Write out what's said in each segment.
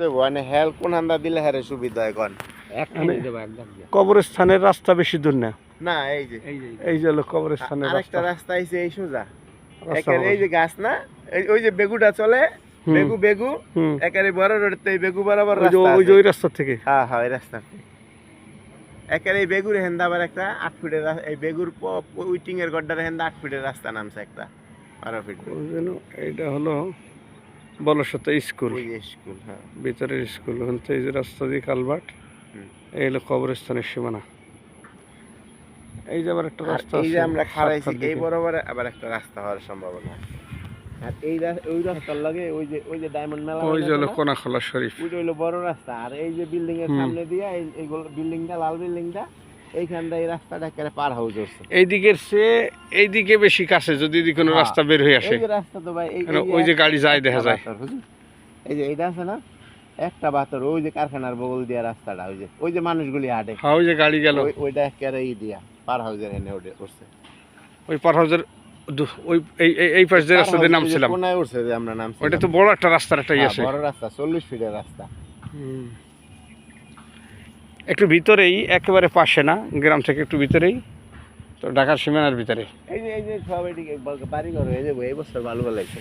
যাব মানে হেল কোন হান্দা দিলে হ্যারে সুবিধা এখন। মানে-। কবরস্থানের রাস্তা বেশি দূর না? না এই যে। এই যে হলো কবরস্থানের আরেকটা রাস্তা। রাস্তা আইছে এই সোজা। এই যে গাছ না ওই যে বেগুটা চলে বেগু বেগু। একেবারে বড় রোডতে বেগু বরাবর ওই যে রাস্তা ওই যে ওই রাস্তা থেকে? হ্যাঁ হ্যাঁ এই রাস্তা একেবারে এই বেগুর হেন্দা আবার একটা আট ফিটের রাস্তা এই বেগুর উইটিং এর গড্ডার হেন্দা আট ফিটের রাস্তা নামছে একটা। বারো ফিট। ওই এইটা হলো বলসত স্কুল। স্কুল হ্যাঁ। ভিতরের স্কুল এই যে রাস্তা দিয়ে কালভার্ট এই হলো কবরস্থানের সীমানা। এই যে আবার একটা রাস্তা এই যে আমরা খাড়াইছি এই বরাবর আবার একটা রাস্তা হওয়ার সম্ভাবনা। আর এই ওই রাস্তার লাগে ওই যে ওই যে ডায়মন্ড মেলা ওই যে হলো? কোনাখোলা শরীফ। ওইটা হইল বড় রাস্তা। আর এই যে বিল্ডিং এর সামনে দিয়ে এই বিল্ডিংটা লাল বিল্ডিংটা এইখানটা এই রাস্তাটা একেবারে পার হাউস হচ্ছে এইদিকের সে এইদিকে বেশি কাছে যদি কোনো হ্যাঁ। রাস্তা বের হয়ে আসে। রাস্তা তো ভাই ওই যে গাড়ি যায় দেখা যায়। এই যে এইটা আছে না একটা বাতর ওই যে কারখানার বগল দিয়া রাস্তাটা ওই যে ওই যে মানুষগুলি হাঁটে। হ্যাঁ ওই যে গাড়ি গেল। ওইটা একেবারে ই দিয়া পার ওঠে উঠছে। ওই পার ওই এই এই- এই পাশ দিয়ে রাস্তা দিয়ে নামছিলাম। কোনায় উঠছে যে আমরা নামছিলাম। ওইটা তো বড় একটা রাস্তার একটা হ্যাঁ, আছে। বড় রাস্তা চল্লিশ ফিটের রাস্তা। হুম। একটু ভিতরেই একেবারে পাশে না গ্রাম থেকে একটু ভিতরেই তো ঢাকার সীমানার ভিতরে। এই যে এই যে সব এদিকে বাড়ি ঘর হয়ে যাব এই বছর ভালো ভালো লাগছে।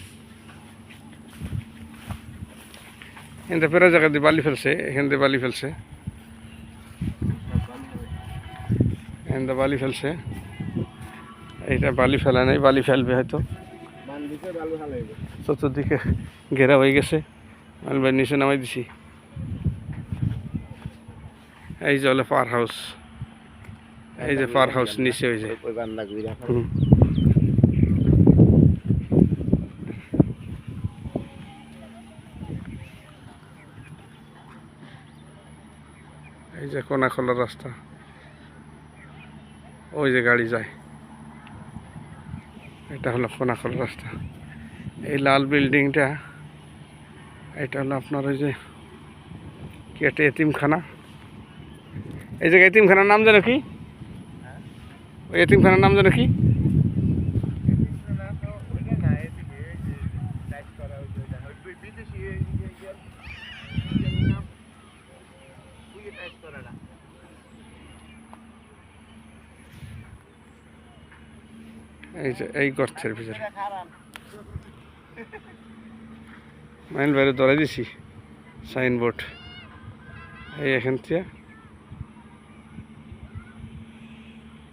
এখান থেকে জায়গা দিয়ে বালি ফেলছে এখান থেকে বালি ফেলছে। এখান থেকে বালি ফেলছে। এইটা বালি ফেলা নেই বালি ফেলবে হয়তো। চতুর্দিকে ঘেরা হয়ে গেছে। আমি নিচে নামাই দিছি। এই যে হলো পার হাউস। এই যে পার হাউস নিচে ওই যে। এই যে কোনা খোলা রাস্তা। ওই যে গাড়ি যায়। এটা হলো কোনা খোলা রাস্তা। এই লাল বিল্ডিংটা এটা হলো আপনার ওই যে কি একটা এতিমখানা। এই জায়গায় এতিমখানার নাম জানো কি? ওই এতিমখানার নাম জানো কি? এই যে, এই গর্তের ভিতরে। মাইল বাইরে ধরে দিছি, সাইনবোর্ড। এই এখান থেকে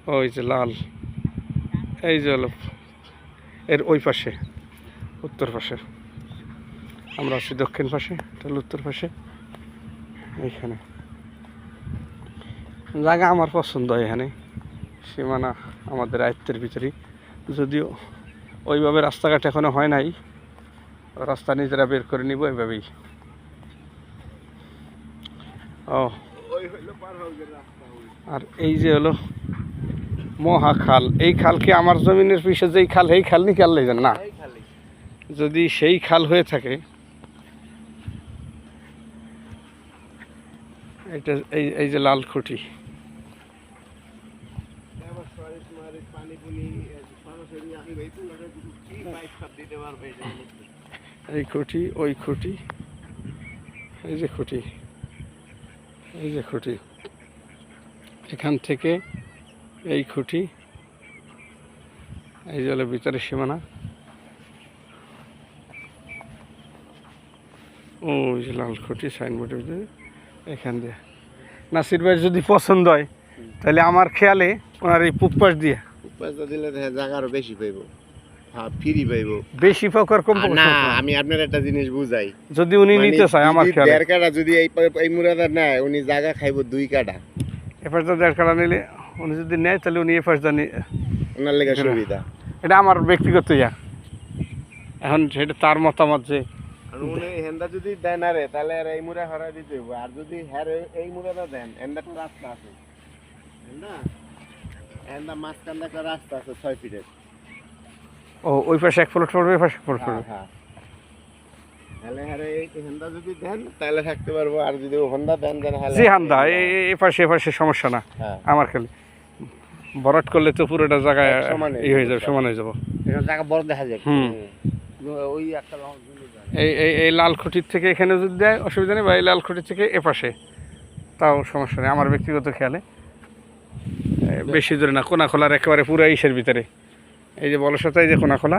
ওই যে লাল। এই যে হলো এর ওই পাশে, উত্তর পাশে। আমরা আছি দক্ষিণ পাশে, এটা হলো উত্তর পাশে। এইখানে। জায়গা আমার পছন্দ এখানে। সীমানা আমাদের আয়ত্তের ভিতরেই। যদিও ওইভাবে রাস্তাঘাট এখনও হয় নাই। রাস্তা নিজেরা বের করে নিব এইভাবেই। ও। আর এই যে হলো মহা খাল। এই খাল কি আমার জমিনের পিছে যেই খাল এই খাল নি খাল লেগেন না। যদি সেই খাল হয়ে থাকে এটা এই এই যে লাল খুঁটি। এই খুঁটি ওই খুঁটি এই যে খুঁটি এই যে খুঁটি। এখান থেকে এই খুঁটি এই হলো ভিতরের সীমানা। ও যে লাল খুঁটি সাইনবোর্ডের ভিতরে এখান দিয়ে। নাসির ভাই যদি পছন্দ হয় তাহলে আমার খেয়ালে ওনার এই পুপ্পাস দিয়ে। পয়সা দিলে জায়গা বেশি পাইবো। হ্যাঁ ফ্রি পাইবো। বেশি ফকর কম না আমি আপনার একটা জিনিস বুঝাই। যদি উনি মানে নিতে চায় আমার খেয়ালে। দেড় কাটা যদি এই প- এই মুরাদা নেয় উনি জায়গা খাইবো দুই কাটা দেড় কাটা নিলে উনি যদি নেয় তাহলে উনি এপাশ দা নি- ওনার লেগে সুবিধা। এটা আমার ব্যক্তিগত ইয়া। এখন সেটা তার মতামত যে আর হেন্দা যদি দেন আরে তাহলে আর এই হরা দিতে হইবো। আর যদি হ্যাঁ এই দেন হেন্দা তো রাস্তা আছে। হেন্দা? একটা রাস্তা আছে ছয় ফিটের ও ওই পাশে এক প্লট পড়বে ওই পাশে এক প্লট হ্যাঁ পড়বে। হ্যাঁ। তাহলে হ্যাঁ এই হেন্দা যদি দেন তাহলে থাকতে পারব। আর যদি হন্ডা দেন দেন হ্যাঁ জি হান্দা এ পাশে এ পাশে সমস্যা না। আমার খালি ভরাট করলে তো পুরোটা জায়গায় হয়ে ই হয়ে যাবে সমান হয়ে যাব। জায়গা বড় দেখা যায়। হুম। ওই একটা এই এই এই লাল খুঁটির থেকে এখানে যদি দেয় অসুবিধা নেই বা এই লাল খুঁটির থেকে এ পাশে। তাও সমস্যা নেই আমার ব্যক্তিগত খেয়ালে। বেশি দূরে না কোনা খোলার একেবারে পুরো ইসের ভিতরে। এই যে বলসতা এই যে কোনা খোলা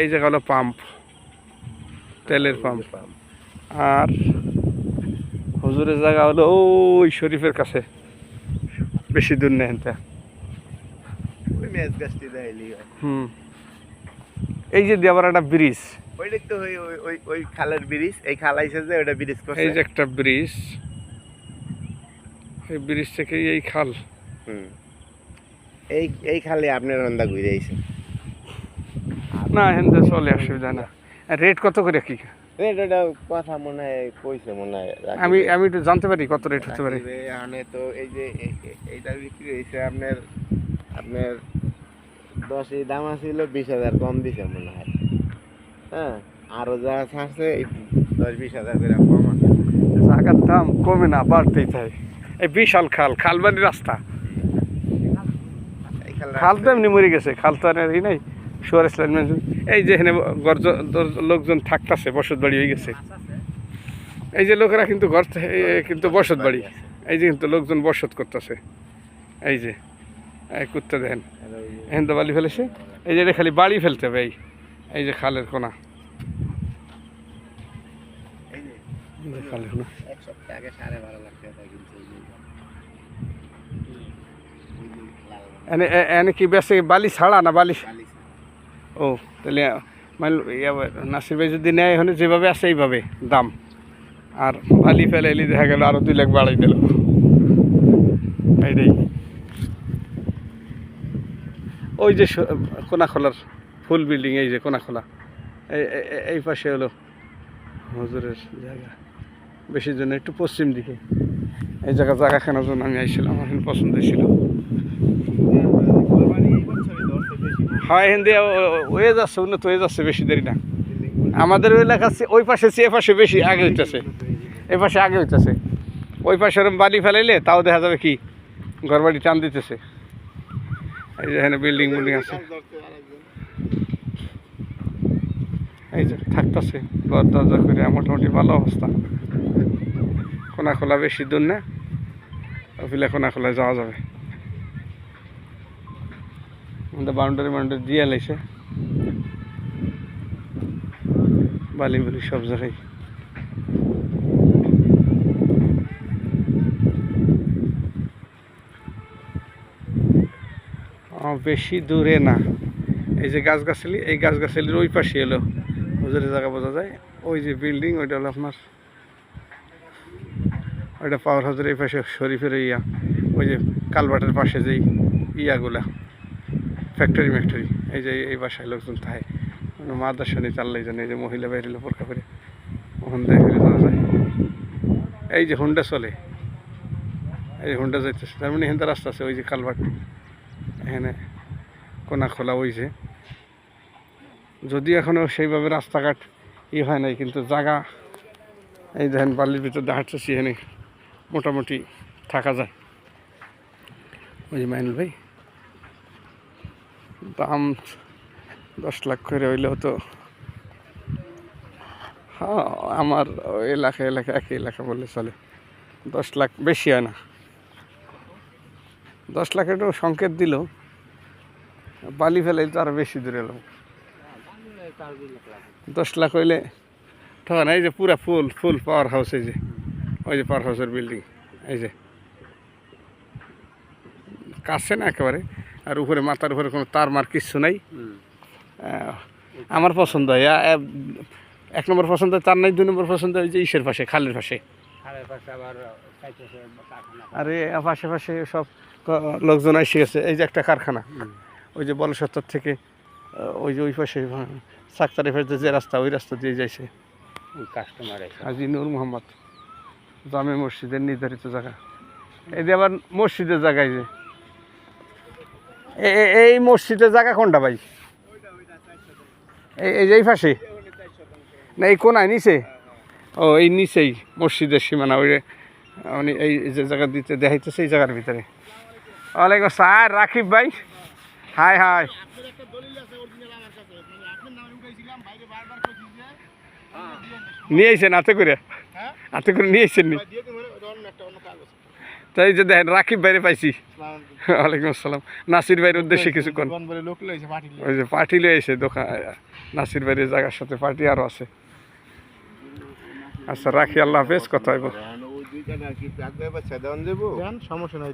এই জায়গা হলো পাম্প তেলের পাম্প। আর হুজুরের জায়গা হলো ওই শরীফের কাছে। বেশি দূর নেই দেয়লি হুম। এই যে আবার একটা ব্রিজ তো ওই ওই ওই খালের ব্রিজ এই খালাইছে যে ওটা ব্রিজ করছে। এই যে একটা ব্রিজ। এই ব্রিজ থেকে এই খাল। হুম। এই এই খালে আপনার রন্দা ঘুরে আইছে। না চলে অসুবিধা না। রেট কত করে কি? কথা মনে হয় কইছে মনে হয় আমি আমি একটু জানতে পারি কত রেট হতে পারে। এখানে তো এই যে এইটা বিক্রি হয়েছে আপনার আপনার দশই দাম আছিল বিশ হাজার কম দিছে মনে হয়। হ্যাঁ আরও যা এই দশ বিশ হাজার করে কম আছে। জায়গার দাম কমে না বাড়তেই থাকে এই বিশাল খাল খালবানি রাস্তা। খাল খাল তো এমনি মরে গেছে খাল তো আর ই নাই। শুয়ার ইসলাম এই যে এখানে গর্জ লোকজন থাকতেছে বসত বাড়ি হয়ে গেছে। এই যে লোকেরা কিন্তু ঘর কিন্তু বসত বাড়ি। এই যে কিন্তু লোকজন বসত করতেছে। এই যে কুত্তে যে- এখান তো বালি ফেলেছে। এই যে খালি বাড়ি ফেলতে হবে এই। এই যে খালের কোনা। খালের কোনা। এনে কি বেসে বালি ছাড়া না বালি বালিশ। ও, তাহলে মানে নাসির ভাই যদি নেয়, এখানে যেভাবে আছে এইভাবে, দাম। আর বালি ফেলে এলি দেখা গেল, আরও দুই লাখ বাড়াই দিল। এইটাই। ওই যে কোনাখোলার ফুল বিল্ডিং, এই যে কোনাখোলা। এই এই- পাশে হলো হুজুরের জায়গা। বেশি জন্য একটু পশ্চিম দিকে। এই জায়গা জায়গা কেনার জন্য আমি আইছিলাম, আমার পছন্দ ছিল কোরবানি এই বছরই ধরছে বেশি না। হয় হিন্দি হয়ে যাচ্ছে, উন্নত হয়ে যাচ্ছে বেশি দেরি না। আমাদের ওই চে- ওই পাশে চেয়ে পাশে বেশি আগে হইতেছে। এই পাশে আগে হইতেছে। ওই পাশে ওরম বালি ফেলাইলে তাও দেখা যাবে কি ঘরবাড়ি টান দিতেছে। এই যে এখানে বিল্ডিং বিল্ডিং আছে। এই যে থাকতেছে ঘর দরজা করে, মোটামুটি ভালো অবস্থা। কোনা খোলা বেশি দূর না ওইলে কোনা খোলা যাওয়া যাবে। আমাদের বাউন্ডারি বাউন্ডারি দিয়ে লাইছে। বালি বালি সব জায়গায়। বেশি দূরে না। এই যে গাছগাছালি, এই গাছগাছালির ওই পাশে এলো হুজুরের জায়গা বোঝা যায়। ওই যে বিল্ডিং, ওইটা হলো আপনার, ওইটা পাওয়ার হাউসের এই পাশে শরীফের ইয়া, ওই যে কালবাটের পাশে যেই ইয়াগুলা। ফ্যাক্টরি ম্যাক্টরি এই যে এই বাসায় লোকজন থাকে। মাদ্রাসা নিয়ে চাল্লাই জানে এই যে মহিলা বাইরে পরীক্ষা করে। ওখান থেকে যায়। এই যে হুন্ডা চলে। এই হুন্ডা যাইতেছে। তার মানে এখানটা রাস্তা আছে, ওই যে কালবাট এখানে কোনা খোলা হয়েছে যদি এখনও সেইভাবে রাস্তাঘাট ই হয় নাই, কিন্তু জায়গা, এই দেখেন বালির ভিতর দেখাচ্ছি এখানে মোটামুটি থাকা যায়। ওই যে মাইনুল ভাই। দাম দশ লাখ করে হইলেও তো হ্যাঁ আমার এলাকা এলাকা, একই এলাকা বললে চলে। দশ লাখ বেশি হয় না। দশ লাখের একটু সংকেত দিল। বালি ফেলাই তো আরও বেশি দূরে এলো দশ লাখ হইলে তখন এই যে পুরা ফুল ফুল পাওয়ার হাউস এই যে, ওই যে পাওয়ার হাউসের বিল্ডিং এই যে। কাছে না একেবারে। আর উপরে মাথার উপরে কোনো তার মার কিচ্ছু নাই। আমার পছন্দ হয় এক নম্বর পছন্দ তার নাই দুই নম্বর পছন্দ হয় ওই যে ইসের পাশে খালের পাশে। আরে পাশে পাশে সব লোকজন এসে গেছে এই যে একটা কারখানা। ওই যে বলসত্তর থেকে ওই যে ওই পাশে সাক্তারে ফেরতে যে রাস্তা ওই রাস্তা দিয়ে যাইছে। কাস্টমার হাজি নূর মোহাম্মদ জামে মসজিদের নির্ধারিত জায়গা। এই যে আবার মসজিদের জায়গায় যে এই মসজিদের জায়গা কোনটা ভাই? এই যে এই পাশে? না এই কোনায় নিচে? ও এই নিচেই মসজিদের সীমানা ওই মানে এই যে জায়গা দিতে দেখাইতেছে এই জায়গার ভিতরে। ওয়ালাইকুম স্যার রাকিব ভাই। Hi hi. নিয়ে আইছেন হাতে করে? হ্যাঁ? হাতে করে নিয়ে আইছেন নি? তাই যে দেখেন রাকিব বাইরে পাইছি। ওয়ালাইকুম আসসালাম। নাসির ভাইয়ের উদ্দেশ্যে কিছু কোন দোকান বলে লোক লইছে পার্টি ওই যে পার্টি লয়ে এসে দোকান নাসির ভাইয়ের জায়গার সাথে পার্টি আরও আছে। আচ্ছা রাখি আল্লাহ হাফেজ কথা হইব। সমস্যা নাই